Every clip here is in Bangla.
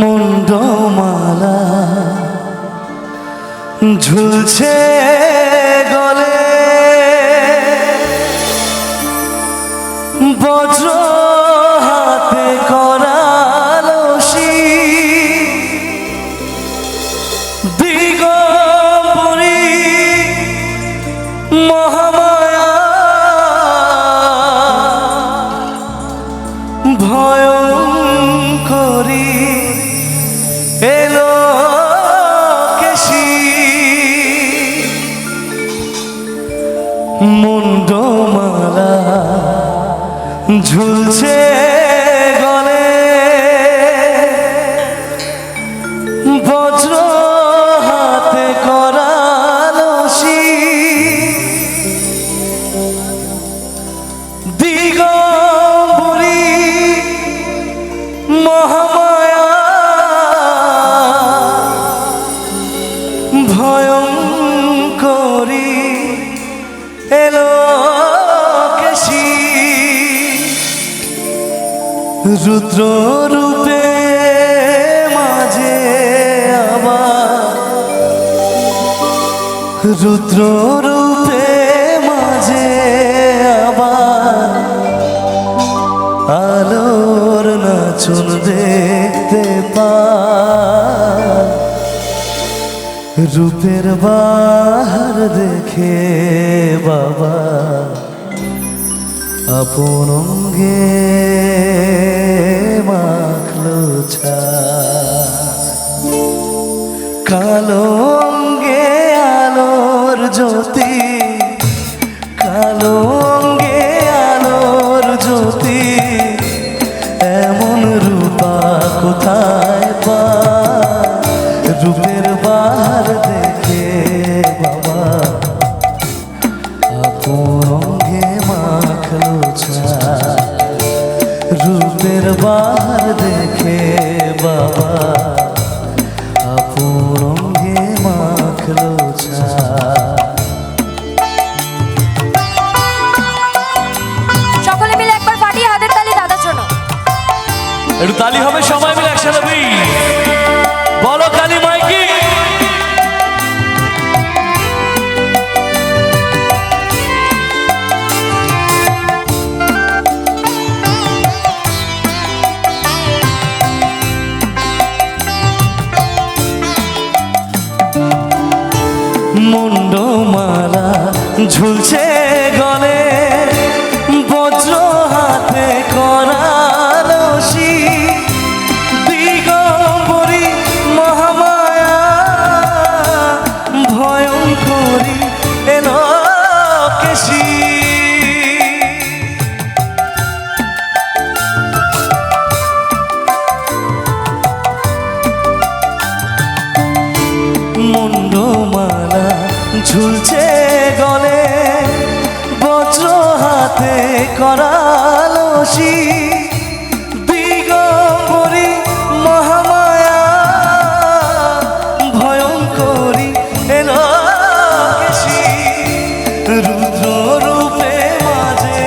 মুন্ডমালা ঝুলছে মুন্ডমালা ঝুলছে রুদ্র রূপে মাঝে আবার রুদ্র রূপে মাঝে আবার আলোর নাচন দেখতে পা রূপের বাহার দেখে বাবা আপন অঙ্গে মাখলো ছা। কালো অঙ্গে আলোর জ্যোতি, কালো অঙ্গে আলোর জ্যোতি, এমন রূপা কোথায় পা? রূপের বাহার দেখে বাবা, আপন বাবা ঝুলছে গলে বজ্র হাতে করালসি দিগম্বরী মহামায়া ভয়ঙ্করী এলো কেশি। ঝুলছে হাতে করালসি দিগম্বরী মহামায়া, ভয়ঙ্করী এলো কেশি রুদ্র রূপে মাঝে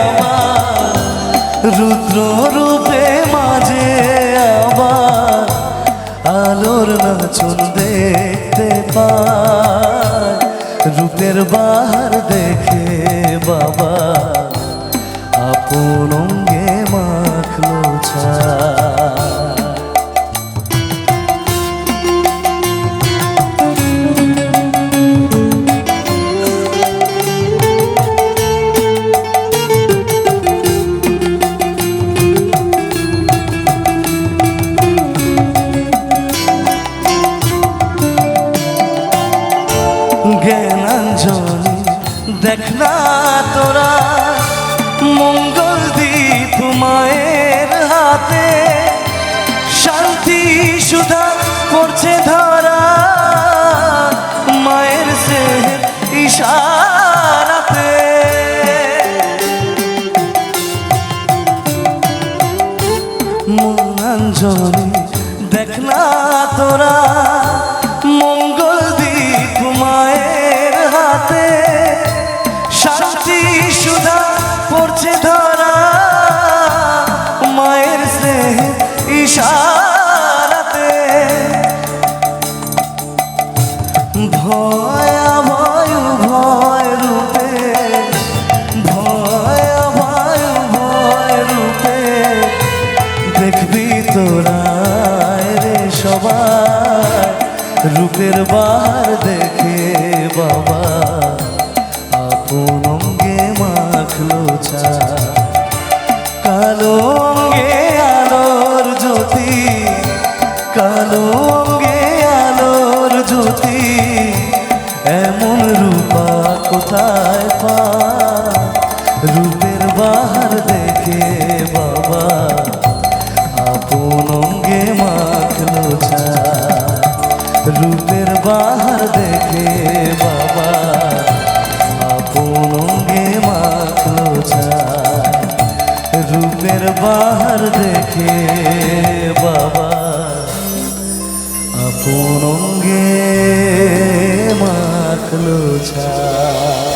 আমার রুদ্র রূপে মাঝে আবার আলোর নাচন দেখতে পায়। রূপের বাহার দেখে বাবা আপন অঙ্গে মাখলো ছা জ্ঞানাঞ্জলি দেখ না তোরা মঙ্গল পড়ছে ধরা, মায়ের সে ইশারাতে। মনাঞ্জলি দেখ না তোরা, মঙ্গল দীপ মায়ের হাতে। শান্তি সুধা পড়ছে ধরা রূপের বাহার দেখে বাবা, আপন অঙ্গে মাখলো ছা কালো অঙ্গে আলোর জ্যোতি, কালো অঙ্গে আলোর জ্যোতি, এমন রূপা কোথায় পা? রূপের রূপের বাহার দেখে বাবা, আপন অঙ্গে মাখলো রূপের বাহার দেখে বাবা, আপন অঙ্গে মাখলো ছা